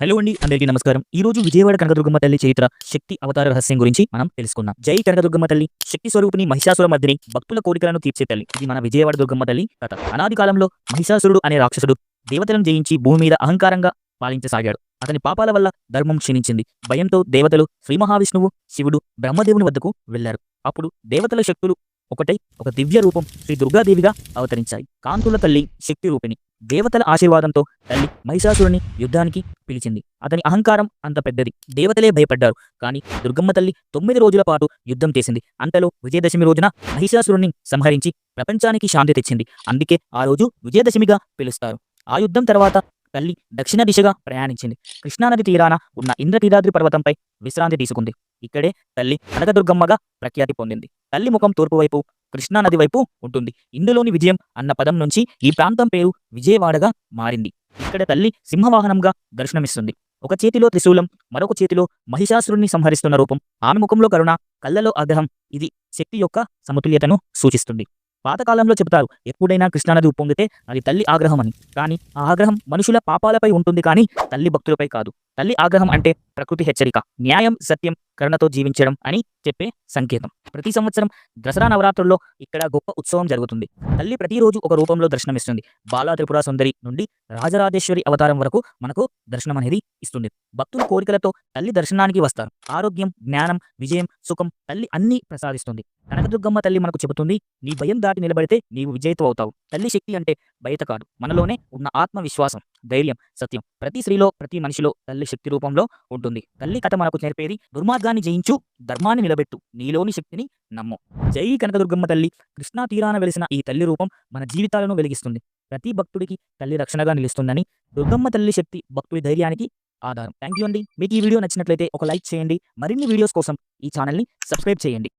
Hello అండి అందరికీ నమస్కారం. ఈ రోజు విజయవాడ కనకదుర్గమ్మ తల్లి చరిత్ర శక్తి అవతార రహస్యం గురించి మనం తెలుసుకుందాం. జై కనకదుర్గమ్మ తల్లి. శక్తి స్వరూపిణి మహిషాసుర మధ్యని భక్తుల కోరికలను తీర్చే తల్లి. ఇది మన విజయవాడ దుర్గమ్మ తల్లి కథ. అనాది కాలంలో మహిషాసురుడు అనే రాక్షసుడు దేవతలను జయించి భూమి మీద అహంకారంగా పాలించసాగాడు. అతని పాపాల వల్ల ధర్మం క్షీణించింది. భయంతో దేవతలు శ్రీ మహావిష్ణువు శివుడు బ్రహ్మదేవుని వద్దకు వెళ్ళారు అప్పుడు దేవతల శక్తులు ఒకటై ఒక దివ్య రూపం శ్రీ దుర్గాదేవిగా అవతరించాయి. కాంతుల తల్లి శక్తి రూపిణి. దేవతల ఆశీర్వాదంతో తల్లి మహిషాసురుని యుద్ధానికి పిలిచింది. అతని అహంకారం అంత పెద్దది. దేవతలే భయపడ్డారు. కానీ దుర్గమ్మ తల్లి తొమ్మిది రోజుల పాటు యుద్ధం చేసింది. అంతలో విజయదశమి రోజున మహిషాసురుణ్ణి సంహరించి ప్రపంచానికి శాంతి తెచ్చింది. అందుకే ఆ రోజు విజయదశమిగా పిలుస్తారు. ఆ యుద్ధం తర్వాత తల్లి దక్షిణ దిశగా ప్రయాణించింది. కృష్ణానది తీరాన ఉన్న ఇంద్రకీలాద్రి పర్వతంపై విశ్రాంతి తీసుకుంది. ఇక్కడే తల్లి కనకదుర్గమ్మగా ప్రఖ్యాతి పొందింది. తల్లి ముఖం తూర్పు వైపు కృష్ణానది వైపు ఉంటుంది. ఇందులోని విజయం అన్న పదం నుంచి ఈ ప్రాంతం పేరు విజయవాడగా మారింది. ఇక్కడ తల్లి సింహవాహనంగా దర్శనమిస్తుంది. ఒక చేతిలో త్రిశూలం మరొక చేతిలో మహిషాసురుణ్ణి సంహరిస్తున్న రూపం. ఆమె ముఖంలో కరుణ కళ్ళలో ఆగ్రహం. ఇది శక్తి యొక్క సమతుల్యతను సూచిస్తుంది. పాతకాలంలో చెబుతారు ఎప్పుడైనా కృష్ణానది ఉప్పొంగితే అది తల్లి ఆగ్రహం అని కానీ ఆ ఆగ్రహం మనుషుల పాపాలపై ఉంటుంది కానీ తల్లి భక్తులపై కాదు. తల్లి ఆగ్రహం అంటే ప్రకృతి హెచ్చరిక న్యాయం సత్యం కరుణతో జీవించడం అని చెప్పే సంకేతం. ప్రతి సంవత్సరం దసరా నవరాత్రుల్లో ఇక్కడ గొప్ప ఉత్సవం జరుగుతుంది. తల్లి ప్రతిరోజు ఒక రూపంలో దర్శనమిస్తుంది. బాలా త్రిపుర సుందరి నుండి రాజరాజేశ్వరి అవతారం వరకు మనకు దర్శనం అనేది ఇస్తుంది. భక్తుల కోరికలతో తల్లి దర్శనానికి వస్తారు. ఆరోగ్యం జ్ఞానం విజయం సుఖం తల్లి అన్ని ప్రసాదిస్తుంది. కనకదుర్గమ్మ తల్లి మనకు చెబుతుంది నీ భయం దాటి నిలబడితే నీవు విజేతవు అవుతావు. తల్లి శక్తి అంటే బయట కాదు మనలోనే ఉన్న ఆత్మవిశ్వాసం. ధైర్యం సత్యం. ప్రతి స్త్రీలో ప్రతి మనిషిలో తల్లి శక్తి రూపంలో ఉంటుంది. తల్లి కథ మనకు నేర్పేది దుర్మార్గాన్ని జయించు ధర్మాన్ని నిలబెట్టు. నీలోని శక్తిని నమ్ము. జై కనకదుర్గమ్మ తల్లి. కృష్ణా తీరాన వెలిసిన ఈ తల్లి రూపం మన జీవితాలను వెలిగిస్తుంది. ప్రతి భక్తుడికి తల్లి రక్షణగా నిలుస్తుందని దుర్గమ్మ తల్లి శక్తి భక్తుడి ధైర్యానికి ఆధారం. థ్యాంక్ యూ అండి. మీకు ఈ వీడియో నచ్చినట్లయితే ఒక లైక్ చేయండి. మరిన్ని వీడియోస్ కోసం ఈ ఛానల్ని సబ్స్క్రైబ్ చేయండి.